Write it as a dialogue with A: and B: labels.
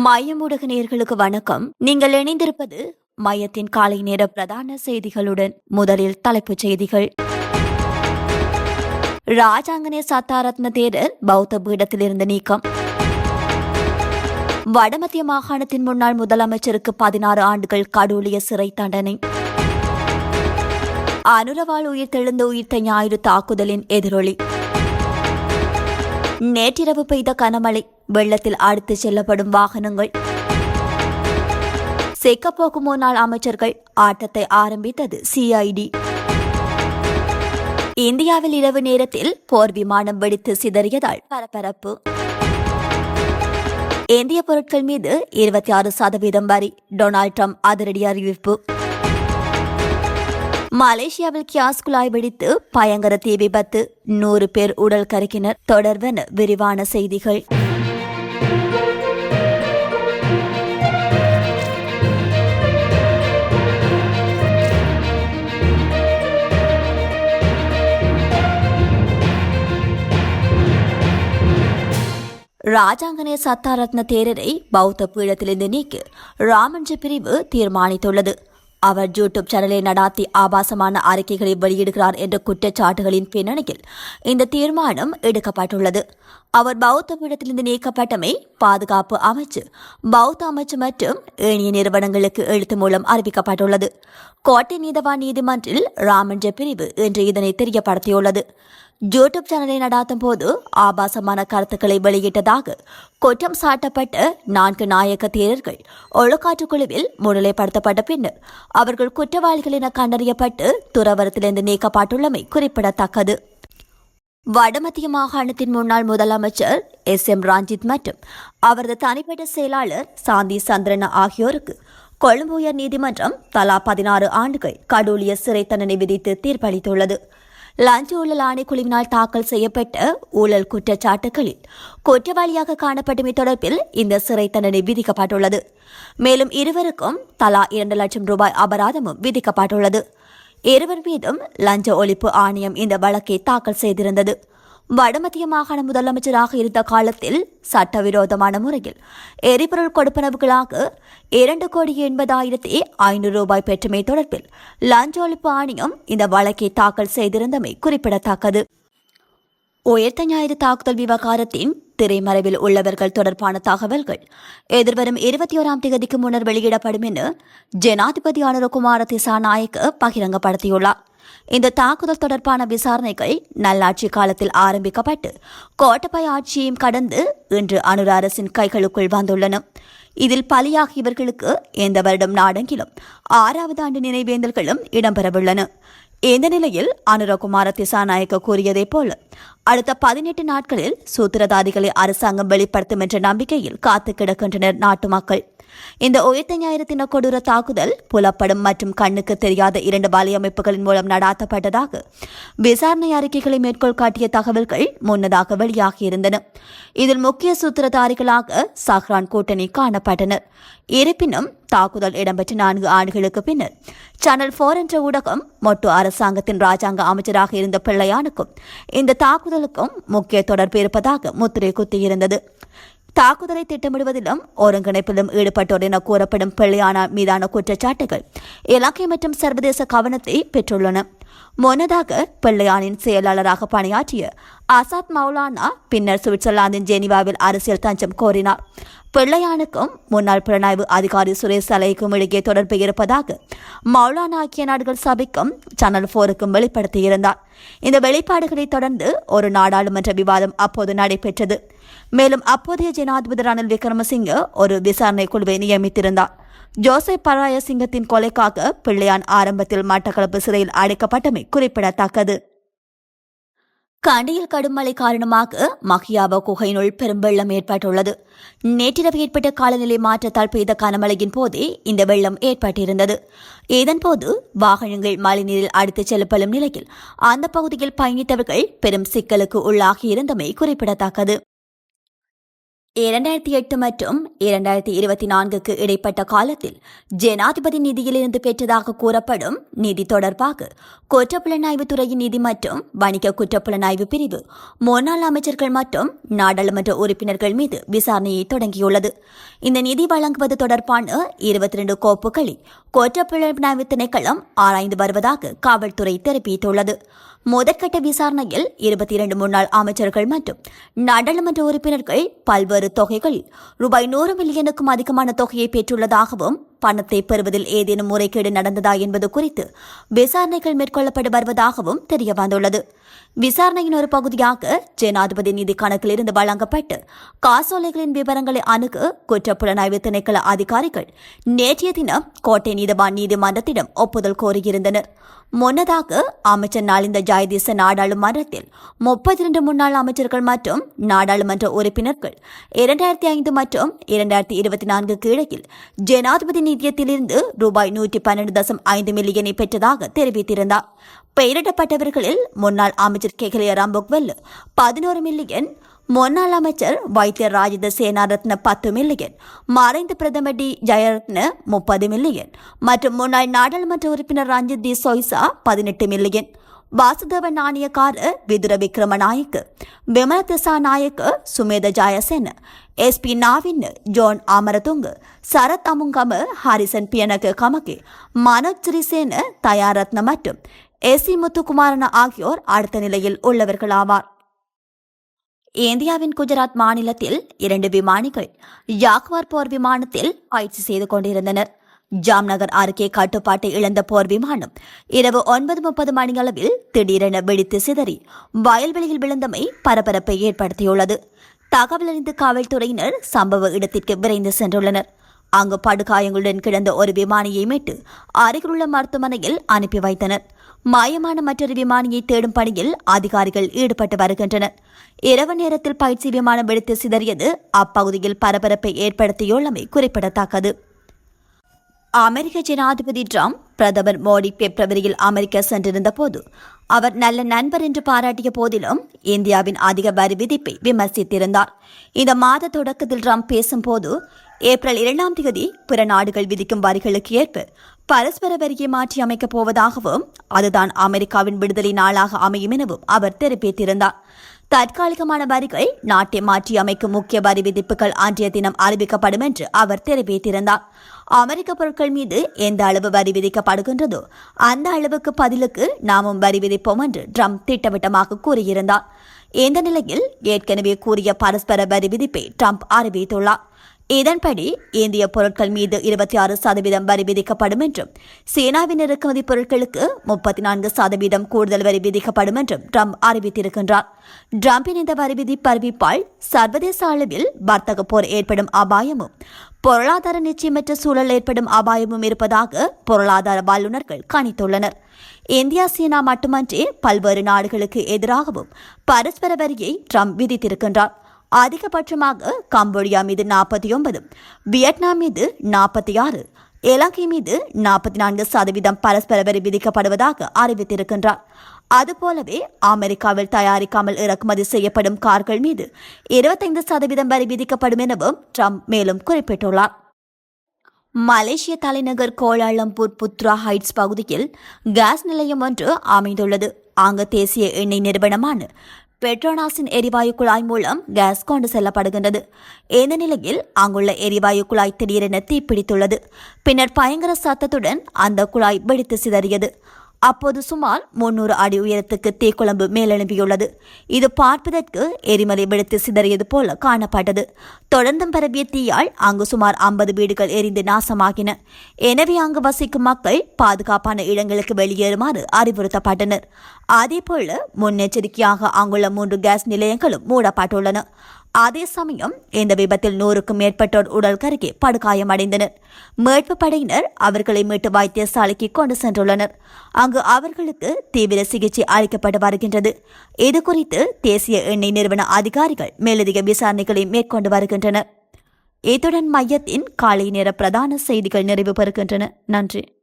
A: மையம் நேர்களுக்கு வணக்கம். நீங்கள் இணைந்திருப்பது மையத்தின் காலை நேர பிரதான செய்திகளுடன் முதலில் தலைப்புச் செய்திகள். ராஜாங்கனே சத்தாரத்ன தேரர் பௌத்த பீடத்திலிருந்து நீக்கம். வடமத்திய மாகாணத்தின் முன்னாள் முதலமைச்சருக்கு பதினாறு ஆண்டுகள் கடூழிய சிறை தண்டனை. அனுரவால் உயிர்த்தெழுந்த உயிர்த்த ஞாயிறு தாக்குதலின் எதிரொலி. நேற்றிரவு பெய்த கனமழை. வெள்ளத்தில் அடுத்து செல்லப்படும் வாகனங்கள். செக்கப்போக்கு முன்னாள் அமைச்சர்கள் ஆட்டத்தை ஆரம்பித்தது சிஐடி இந்தியாவில் இரவு நேரத்தில் போர் விமானம் வெடித்து சிதறியதால் பரபரப்பு. இந்திய பொருட்கள் மீது இருபத்தி ஆறு சதவீதம் வரி டொனால்ட் ட்ரம்ப் அதிரடி அறிவிப்பு. மலேசியாவில் கியாஸ் குழாய் வெடித்து பயங்கர தீ விபத்து நூறு பேர் உடல் கருக்கினர் தொடர்வென விரிவான செய்திகள். ராஜாங்கனே சத்தாரத்ன தேரரை பௌத்த பீடத்திலிருந்து நீக்கி ராமஞ்ச பிரிவு தீர்மானித்துள்ளது. அவர் யூடியூப் சேனலை நடாத்தி ஆபாசமான அறிக்கைகளை வெளியிடுகிறார் என்ற குற்றச்சாட்டுகளின் பின்னணியில் இந்த தீர்மானம் எடுக்கப்பட்டுள்ளது. அவர் பௌத்த பீடத்திலிருந்து நீக்கப்பட்டமை பாதுகாப்பு அமைச்சு பௌத்த அமைச்சு மற்றும் ஏனைய நிறுவனங்களுக்கு எழுத்து மூலம் அறிவிக்கப்பட்டுள்ளது. கோட்டை நீதவான் நீதிமன்றில் ராமன்ற பிரிவு என்று இதனை தெரியப்படுத்தியுள்ளது. யூடியூப் சேனலை நடாத்தும் போது ஆபாசமான கருத்துக்களை வெளியிட்டதாக குற்றம் சாட்டப்பட்ட நான்கு நாயக்க தேரர்கள் ஒழுக்காற்று குழுவில் முன்னிலைப்படுத்தப்பட்ட பின்னர் அவர்கள் குற்றவாளிகள் என கண்டறியப்பட்டு துறவரத்திலிருந்து நீக்கப்பட்டுள்ளமை குறிப்பிடத்தக்கது. வடமத்திய மாகாணத்தின் முன்னாள் முதலமைச்சர் எஸ். எம். ரஞ்சித் மற்றும் அவரது தனிப்பட்ட செயலாளர் சாந்தி சந்திரன் ஆகியோருக்கு கொழும்பு உயர் நீதிமன்றம் தலா பதினாறு ஆண்டுகள் கடூழிய சிறை தண்டனை விதித்து தீர்ப்பளித்துள்ளது. லஞ்ச ஊழல் ஆணைக்குழுவினால் தாக்கல் செய்யப்பட்ட ஊழல் குற்றச்சாட்டுகளில் குற்றவாளியாக காணப்பட்டமை தொடர்பில் இந்த சிறை தண்டனை விதிக்கப்பட்டுள்ளது. மேலும் இருவருக்கும் தலா இரண்டு லட்சம் ரூபாய் அபராதமும் விதிக்கப்பட்டுள்ளது. இருவர் மீதும் லஞ்ச ஒழிப்பு ஆணையம் இந்த வழக்கை தாக்கல் செய்திருந்தது. வடமத்திய மாகாண முதலமைச்சராக இருந்த காலத்தில் சட்டவிரோதமான முறையில் எரிபொருள் கொடுப்பனவுகளாக இரண்டு கோடி எண்பதாயிரத்தி ஐநூறு ரூபாய் பெற்றமை தொடர்பில் லஞ்ச ஒழிப்பு ஆணையம் இந்த வழக்கை தாக்கல் செய்திருந்தமை குறிப்பிடத்தக்கது. உயர்த்த ஞாயிறு தாக்குதல் விவகாரத்தின் திரைமறைவில் உள்ளவர்கள் தொடர்பான தகவல்கள். எதிர்வரும் இருபத்தி ஓராம் தேதிக்கு முன்னர் வெளியிடப்படும் என ஜனாதிபதி அனுரகுமார திசாநாயக்க பகிரங்கப்படுத்தியுள்ளார். இந்த தாக்குதல் தொடர்பான விசாரணைகள் நல்லாட்சி காலத்தில் ஆரம்பிக்கப்பட்டு கோட்டபாய ஆட்சியையும் கடந்து இன்று அனுர அரசின் கைகளுக்குள் வந்துள்ளன. இதில் பலியாகியவர்களுக்கு எந்த வருடம் நாடெங்கிலும் ஆறாவது ஆண்டு நினைவேந்தல்களும் இடம்பெறவுள்ளன. இந்த நிலையில் அனுரகுமார திசாநாயக்க கூறியதைப் போல அடுத்த பதினெட்டு நாட்களில் சூத்திரதாரிகளை அரசாங்கம் வெளிப்படுத்தும் என்ற நம்பிக்கையில் காத்து கிடக்கின்றனர் நாட்டு மக்கள். இந்த உயிர்த்த ஞாயிறு தின கொடூர தாக்குதல் புலப்படும் மற்றும் கண்ணுக்கு தெரியாத இரண்டு வலையமைப்புகளின் மூலம் நடாத்தப்பட்டதாக விசாரணை அறிக்கைகளை மேற்கோள் காட்டிய தகவல்கள் முன்னதாக வெளியாகியிருந்தன இதில் முக்கிய சூத்திரதாரிகளாக சஹ்ரான் கூட்டணி காணப்பட்டனர். இருப்பினும் தாக்குதல் இடம்பெற்ற நான்கு ஆண்டுகளுக்கு பின்னர் சேனல் போர் என்ற ஊடகம் மொட்டு அரசாங்கத்தின் ராஜாங்க அமைச்சராக இருந்த பிள்ளையானுக்கும் இந்த தாக்குதல் தாக்குதலுக்கும் முக்கிய தொடர்பு இருப்பதாக முத்திரை குத்தியிருந்தது. தாக்குதலை திட்டமிடுவதிலும் ஒருங்கிணைப்பிலும் ஈடுபட்டோர் என கூறப்படும் பிள்ளையான மீதான குற்றச்சாட்டுகள் இலங்கை மற்றும் சர்வதேச கவனத்தை பெற்றுள்ளன. முன்னதாக பிள்ளையானின் செயலாளராக பணியாற்றிய ஆசாத் மௌலானா பின்னர் சுவிட்சர்லாந்தின் ஜெனிவாவில் அரசியல் தஞ்சம் கோரினார். பிள்ளையானுக்கும் முன்னாள் புலனாய்வு அதிகாரி சுரேஷ் சலைக்கும் இடையே தொடர்பு இருப்பதாக மௌலானா ஐக்கிய நாடுகள் சபைக்கும் சேனல் போருக்கும் வெளிப்படுத்தியிருந்தார். இந்த வெளிப்பாடுகளை தொடர்ந்து ஒரு நாடாளுமன்ற விவாதம் அப்போது நடைபெற்றது. மேலும் அப்போதைய ஜனாதிபதி ரணில் விக்ரமசிங்க ஒரு விசாரணை குழுவை நியமித்திருந்தார். ஜோசப் பராயசிங்கத்தின் கொலைக்காக பிள்ளையான் ஆரம்பத்தில் மட்டக்களப்பு சிறையில் அடைக்கப்பட்டமை குறிப்பிடத்தக்கது. கண்டியில் கடும் காரணமாக மகியாவ குகையினுள் பெரும் வெள்ளம் ஏற்பட்டுள்ளது. நேற்றிரவு ஏற்பட்ட காலநிலை மாற்றத்தால் பெய்த கனமழையின் போதே இந்த வெள்ளம் ஏற்பட்டிருந்தது. இதன்போது வாகனங்கள் மழைநீரில் அடித்துச் செல்லப்படும் நிலையில் அந்த பகுதியில் பயணித்தவர்கள் பெரும் சிக்கலுக்கு உள்ளாகியிருந்தமை குறிப்பிடத்தக்கது. இரண்டாயிரத்தி எட்டு மற்றும் இரண்டாயிரத்தி இருபத்தி நான்குக்கு இடைப்பட்ட காலத்தில் ஜனாதிபதி நிதியிலிருந்து பெற்றதாக கூறப்படும் நிதி தொடர்பாக குற்றப்புலனாய்வு துறையின் நிதி மற்றும் வணிக குற்றப்புலனாய்வு பிரிவு முன்னாள் அமைச்சர்கள் மற்றும் நாடாளுமன்ற உறுப்பினர்கள் மீது விசாரணையை தொடங்கியுள்ளது. இந்த நிதி வழங்குவது தொடர்பான இருபத்தி ரெண்டு கோப்புகளில் குற்றப்புலனாய்வு திணைக்களம் ஆராய்ந்து வருவதாக காவல்துறை தெரிவித்துள்ளது. முதற்கட்ட விசாரணையில் இருபத்தி இரண்டு முன்னாள் அமைச்சர்கள் மற்றும் நாடாளுமன்ற உறுப்பினர்கள் பல்வேறு தொகைகள் ரூபாய் நூறு மில்லியனுக்கும் அதிகமான தொகையை பெற்றுள்ளதாகவும் பணத்தை பெறுவதில் ஏதேனும் முறைகேடு நடந்ததா என்பது குறித்து விசாரணைகள் மேற்கொள்ளப்பட்டு வருவதாகவும் தெரியவந்துள்ளது. விசாரணையின் ஒரு பகுதியாக ஜனாதிபதி நிதி கணக்கில் இருந்து வழங்கப்பட்டு காசோலைகளின் விவரங்களை அணுக குற்றப்புலனாய்வு திணைக்கள அதிகாரிகள் நேற்றைய தினம் கோட்டை நீதவான் நீதிமன்றத்திடம் ஒப்புதல் கோரியிருந்தனர். முன்னதாக அமைச்சர் நாளிந்த ஜாயதீச நாடாளுமன்றத்தில் முப்பத்தி இரண்டு முன்னாள் அமைச்சர்கள் மற்றும் நாடாளுமன்ற உறுப்பினர்கள் இரண்டாயிரத்தி ஐந்து மற்றும் இரண்டாயிரத்தி இருபத்தி நான்குக்கு கீழகில் ஜனாதிபதி நிதியத்திலிருந்து ரூபாய் நூற்றி பன்னெண்டு தசம் ஐந்து மில்லியனை பெற்றதாக தெரிவித்திருந்தார். பெயரிடப்பட்டவர்களில் முன்னாள் அமைச்சர் கெகலிய ராம்பொக்வெல் பதினோரு மில்லியன் முன்னாள் அமைச்சர் வைத்திய ராஜித சேனாரத்ன பத்து மில்லியன் மறைந்த பிரதமர் டி. ஜெயரத்ன முப்பது மில்லியன் மற்றும் முன்னாள் நாடாளுமன்ற உறுப்பினர் ரஞ்சித் தி சொய்சா பதினெட்டு million. Vasudeva Nanayakkara Vidura விக்ரமநாயக்கு Wimala Dissanayake Sumedha Jayasena S B Navin John Amarathunga Sarath Amunugama Harrison பியனக Gamage Manoj Sirisena Dayaratne மற்றும் எஸ் சி முத்துக்குமாரன ஆகியோர் அடுத்த நிலையில் உள்ளவர்களாவார். இந்தியாவின் குஜராத் மாநிலத்தில் இரண்டு விமானிகள் யாக்வார் போர் விமானத்தில் பயிற்சி செய்து கொண்டிருந்தனர். ஜாம்நகர் அருகே கட்டுப்பாட்டை இழந்த போர் விமானம் இரவு ஒன்பது முப்பது மணியளவில் திடீரென வெடித்து சிதறி வயல்வெளியில் விழுந்தமை பரபரப்பை ஏற்படுத்தியுள்ளது. தகவலறிந்து காவல்துறையினர் சம்பவ இடத்திற்கு விரைந்து சென்றுள்ளனர். அங்கு படுகாயங்களுடன் கிடந்த ஒரு விமானியை மீட்டு அருகிலுள்ள மருத்துவமனையில் அனுப்பி வைத்தனர். மாயமான மற்றொரு விமானியை தேடும் பணியில் அதிகாரிகள் ஈடுபட்டு வருகின்றனர். இரவு நேரத்தில் பயிற்சி விமானம் வெடித்து சிதறியது அப்பகுதியில் பரபரப்பை ஏற்படுத்தியுள்ளமை குறிப்பிடத்தக்கது. அமெரிக்க ஜனாதிபதி ட்ரம்ப் பிரதமர் மோடி பிப்ரவரியில் அமெரிக்கா சென்றிருந்த போது அவர் நல்ல நண்பர் என்று பாராட்டிய போதிலும் இந்தியாவின் அதிக வரி விதிப்பை விமர்சித்திருந்தார். இந்த மாத தொடக்கத்தில் ட்ரம்ப் பேசும்போது ஏப்ரல் இரண்டாம் தேதி பிற நாடுகள் விதிக்கும் வரிகளுக்கு ஏற்ப பரஸ்பர வரியை மாற்றி அமைக்கப் போவதாகவும் அதுதான் அமெரிக்காவின் விடுதலை நாளாக அமையும் எனவும் அவர் தெரிவித்திருந்தார். தற்காலிகமான வரிகள் நாட்டை மாற்றி அமைக்கும் முக்கிய வரி விதிப்புகள் அன்றைய தினம் அறிவிக்கப்படும் என்று அவர் தெரிவித்திருந்தார். அமெரிக்க பொருட்கள் மீது எந்த அளவு வரி விதிக்கப்படுகின்றதோ அந்த அளவுக்கு பதிலுக்கு நாமும் வரி விதிப்போம் என்று ட்ரம்ப் திட்டவட்டமாக கூறியிருந்தார். இந்த நிலையில் ஏற்கனவே கூறிய பரஸ்பர வரி விதிப்பை ட்ரம்ப் அறிவித்துள்ளார். இதன்படி இந்திய பொருட்கள் மீது இருபத்தி ஆறு சதவீதம் வரி விதிக்கப்படும் என்றும் சீனாவின் இறக்குமதி பொருட்களுக்கு முப்பத்தி நான்கு சதவீதம் கூடுதல் வரி விதிக்கப்படும் என்றும் ட்ரம்ப் அறிவித்திருக்கின்றார். ட்ரம்பின் இந்த வரி விதிப்பு அறிவிப்பால் சர்வதேச அளவில் வர்த்தக போர் ஏற்படும் அபாயமும் பொருளாதார நிச்சயமற்ற சூழல் ஏற்படும் அபாயமும் இருப்பதாக பொருளாதார வல்லுநர்கள் கணித்துள்ளனர். இந்தியா சீனா மட்டுமன்றி பல்வேறு நாடுகளுக்கு எதிராகவும் பரஸ்பர வரியை ட்ரம்ப் விதித்திருக்கின்றார். அதிகபட்சமாக கம்போடியா மீது நாற்பத்தி ஒன்பது வியட்நாம் மீது நாற்பத்தி ஆறு இலங்கை மீது நாற்பத்தி நான்கு சதவீதம் பரஸ்பர வரி விதிக்கப்படுவதாக அறிவித்திருக்கின்றார். அதுபோலவே அமெரிக்காவில் தயாரிக்காமல் இறக்குமதி செய்யப்படும் கார்கள் மீது இருபத்தைந்து சதவீதம் வரி விதிக்கப்படும் எனவும் ட்ரம்ப் மேலும் குறிப்பிட்டுள்ளார். மலேசிய தலைநகர் கோலாலம்பூர் புத்ரா ஹைட்ஸ் பகுதியில் கேஸ் நிலையம் ஒன்று அமைந்துள்ளது. அங்கு தேசிய எண்ணெய் நிறுவனமான பெட்ரோனாஸின் எரிவாயு குழாய் மூலம் கேஸ் கொண்டு செல்லப்படுகின்றது. இந்த நிலையில் அங்குள்ள எரிவாயு குழாய் திடீரென தீப்பிடித்துள்ளது. பின்னர் பயங்கர சத்தத்துடன் அந்த குழாய் வெடித்து சிதறியது. அப்போது சுமார் முன்னூறு அடி உயரத்துக்கு தீக்குழம்பு மேலெழும்பியுள்ளது. இது பார்ப்பதற்கு எரிமலை வெடித்து சிதறியது போல காணப்பட்டது. தொடர்ந்தும் பரவிய தீயால் அங்கு சுமார் ஐம்பது வீடுகள் எரிந்து நாசமாகின. எனவே அங்கு வசிக்கும் மக்கள் பாதுகாப்பான இடங்களுக்கு வெளியேறுமாறு அறிவுறுத்தப்பட்டனர். அதேபோல முன்னெச்சரிக்கையாக அங்குள்ள மூன்று கேஸ் நிலையங்களும் மூடப்பட்டுள்ளன. அதே சமயம் இந்த விபத்தில் நூறுக்கும் மேற்பட்டோர் உடல் கருகே படுகாயமடைந்தனர். மீட்பு படையினர் அவர்களை மீட்டு வைத்தியசாலைக்கு கொண்டு சென்றுள்ளனர். அங்கு அவர்களுக்கு தீவிர சிகிச்சை அளிக்கப்பட்டு வருகின்றது. இதுகுறித்து தேசிய எண்ணெய் நிறுவன அதிகாரிகள் மேலதிக விசாரணைகளை மேற்கொண்டு வருகின்றனர். இத்துடன் மையத்தின் காலை நேர பிரதான செய்திகள் நிறைவு பெறுகின்றன. நன்றி.